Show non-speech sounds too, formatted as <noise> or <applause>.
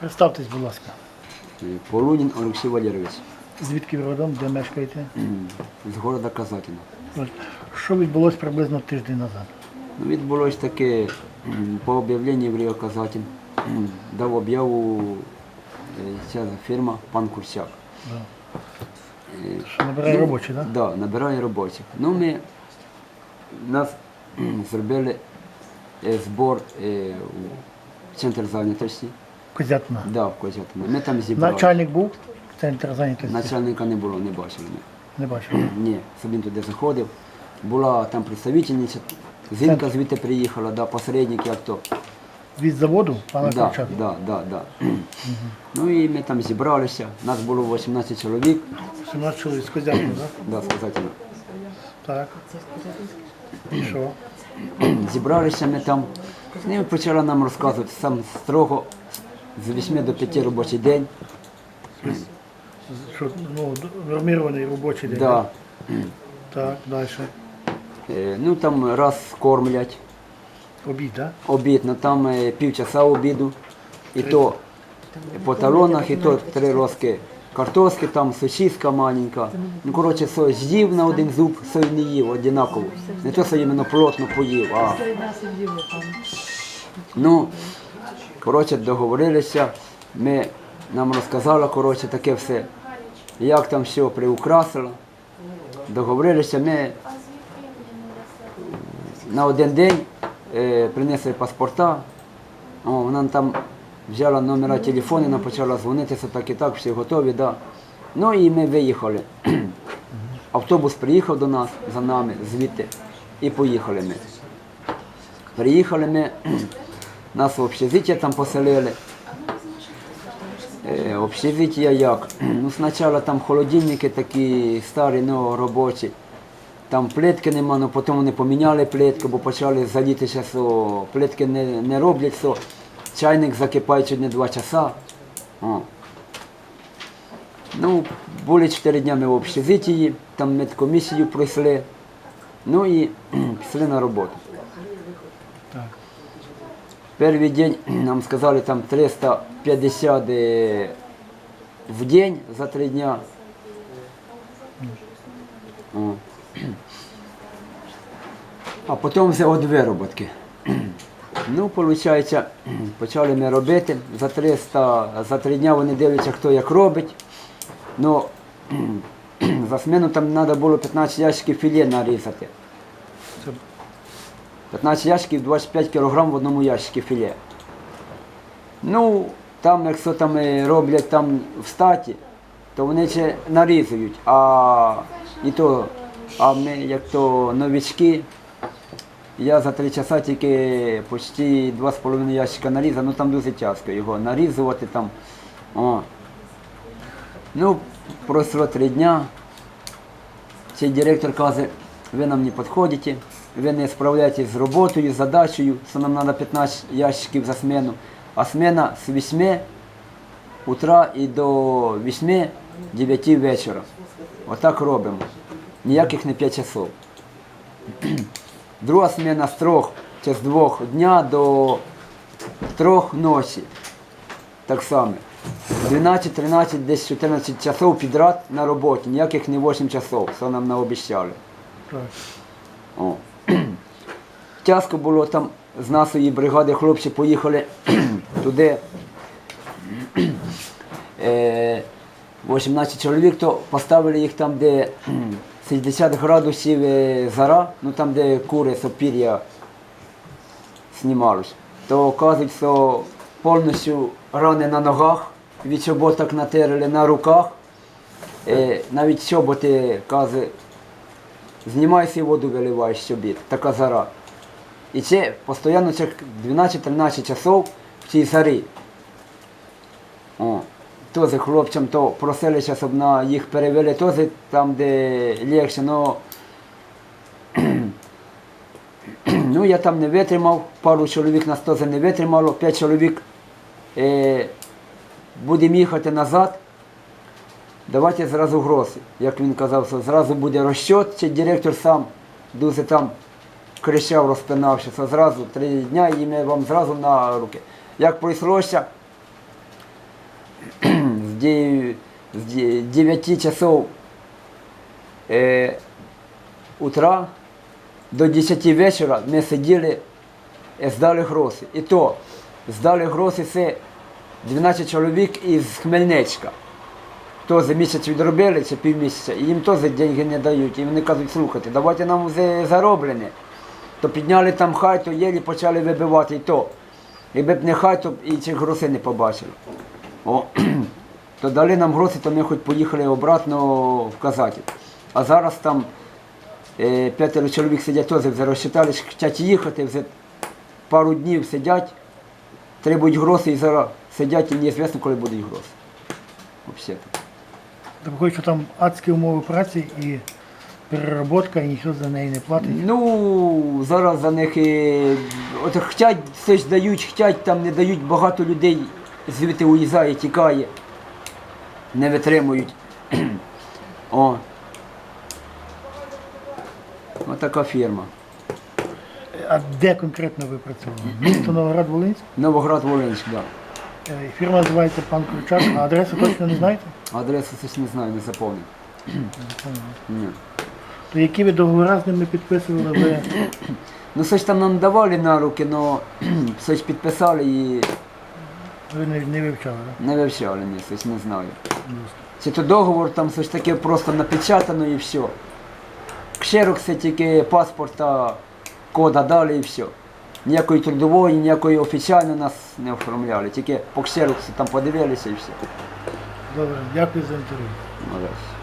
Представтесь, будь ласка. Полунін Олексій Валерійович Звідки ви родом, де мешкаєте? з города Казатіна. Що відбулося приблизно тиждень назад? Ну, відбулось таке по об'явленню в Ріо Казатін. Дав об'яву е, ця фірма пан Курсяк. Да. Е, Що набирає робочі, так? Да? Да, набирає робочих. Ну, ми нас зробили е, збор е, у центр зайнятості. Козятина. Да, в Козятино. Ми там зібрали. Начальник був в центрі зайнятості? Начальника не було, не бачили ми. Не бачив. Ні, Сабін туди заходив. Була там представительниця, жінка звідти приїхала, да, посередник як то. Від заводу пана Да, Курчака? да, да, да. Ну і ми там зібралися. Нас було 18 чоловік, 17 чоловік з Козятина, так? да, сказати. Так. І що? Зібралися ми там. Ну, і почала нам розказувати сам строго з 8 до 5 робочий день. Що, ну, нормірований робочий день. Да. Так, далі. Е, Ну там раз кормлять, Обід, так? обід, ну там е, півчаса обіду. І то по талонах, і то три розки картошки, там сосиска маленька. Ну, коротше, со з'їв на один зуб, со й не їв однаково. Не то, що іменно плотно поїв, а ну, коротше, договорилися. Ми нам розказали, коротше, таке все, як там все приукрасило. Договорилися, ми на один день е, принесли паспорта. О, вона там взяла номера телефону, вона почала дзвонитися так і так, всі готові, да. Ну і ми виїхали. <clears throat> Автобус приїхав до нас за нами звідти і поїхали ми. Приїхали ми, нас в общежиття там поселили. Е, общежиття як? <clears throat> Ну, спочатку там холодильники такі старі, ну, робочі. Там плитки нема, але потім вони поміняли плитку, бо почали заліти зараз, плитки не, не роблять, so, чайник закипає чуть не два часа. О. Ну, були чотири дні ми в общежитті, там медкомісію пройшли. Ну і <clears throat> пішли на роботу. Перший день нам сказали там 350 е, в день за три дня. А потім взяв дві вироботки. Ну, виходить, почали ми робити. За 300, за три дня вони дивляться, хто як робить. Ну, <clears throat> за смену там треба було 15 ящиків філе нарізати. Це 15 ящиків, 25 кг в одному ящику філе. Ну, там, якщо там роблять там в статі, то вони ще нарізують. А і то, а ми як то новички, я за 3 часа тільки почти 2,5 ящика нарізав, ну там дуже тяжко його нарізувати там. О. Ну, пройшло 3 дня. Цей директор каже, ви нам не підходите, ви не справляєтесь з роботою, з задачею, що нам треба 15 ящиків за смену. А смена з 8 утра і до 8 9 вечора. Отак робимо. Ніяких не 5 часов. Друга смена з 3 чи з 2 дня до 3 ночі. Так само. 12, 13, десь 14 часов підряд на роботі, ніяких не 8 часов, що нам наобіцяли. так. О. <clears throat> Тяжко було там з нашої бригади, хлопці поїхали <clears throat> туди. <clears throat> Е, 18 чоловік, то поставили їх там, де 60 градусів е, зара, ну там, де кури, сопір'я знімалось. То кажуть, що повністю рани на ногах, від чоботок натерли на руках. Е, навіть чоботи, каже, знімайся і воду виливаєш собі, така зара. І це постійно 12-13 часов в цій зарі. О, теж хлопцям то просилися, щоб на їх перевели теж там, де легше, но <clears throat> ну я там не витримав, пару чоловік нас теж не витримало, п'ять чоловік е, будемо їхати назад. Давайте зразу гроші. Як він казав, що зразу буде розчет, чи директор сам дуже там кричав, розпинався, що зразу три дня і ми вам зразу на руки. Як пройшлося, <clears throat> с 9, часов э, утра до 10 вечора ми сиділи, і здали гроші. І то здали гроші це 12 чоловік із Хмельничка. Теж місяць відробили чи півмісяця, і їм теж деньги не дають. І вони кажуть, слухайте, давайте нам вже зароблене. То підняли там хай, то єлі почали вибивати і то. Якби б не хай, то б і цих грошей не побачили. О, <clears throat> то дали нам гроші, то ми хоч поїхали обратно в Казаті. А зараз там е, п'ятеро чоловік сидять теж вже розчитали, хочуть їхати, вже пару днів сидять, требують гроші і зараз сидять і неізвісно, коли будуть гроші. Взагалі. Так виходить, що там адські умови праці і перероботка, і ніхто за неї не платить. Ну, зараз за них і, от хотять, все ж дають, хотять, там не дають, багато людей звідти уїжджає, тікає, не витримують. О. Ось така фірма. А де конкретно ви працювали? Місто Новоград Волинськ? Новоград Волинськ, так. Е, Фірма називається пан Кручак, а адресу точно не знаєте? Адресу щось не знаю, не заповнив. Ні. То які ви договори з ними підписували, ви Ну, все ж там нам давали на руки, але <clears throat> все ж підписали і ви не, не вивчали, так? не вивчали, ні, щось не знаю. Чи то договор там все ж таки просто напечатано і все. Ксерокси тільки паспорта, кода дали і все. Ніякої трудової, ніякої офіційної нас не оформляли. Тільки по ксероксу там подивилися і все. Добре, дякую за інтерв'ю. Да.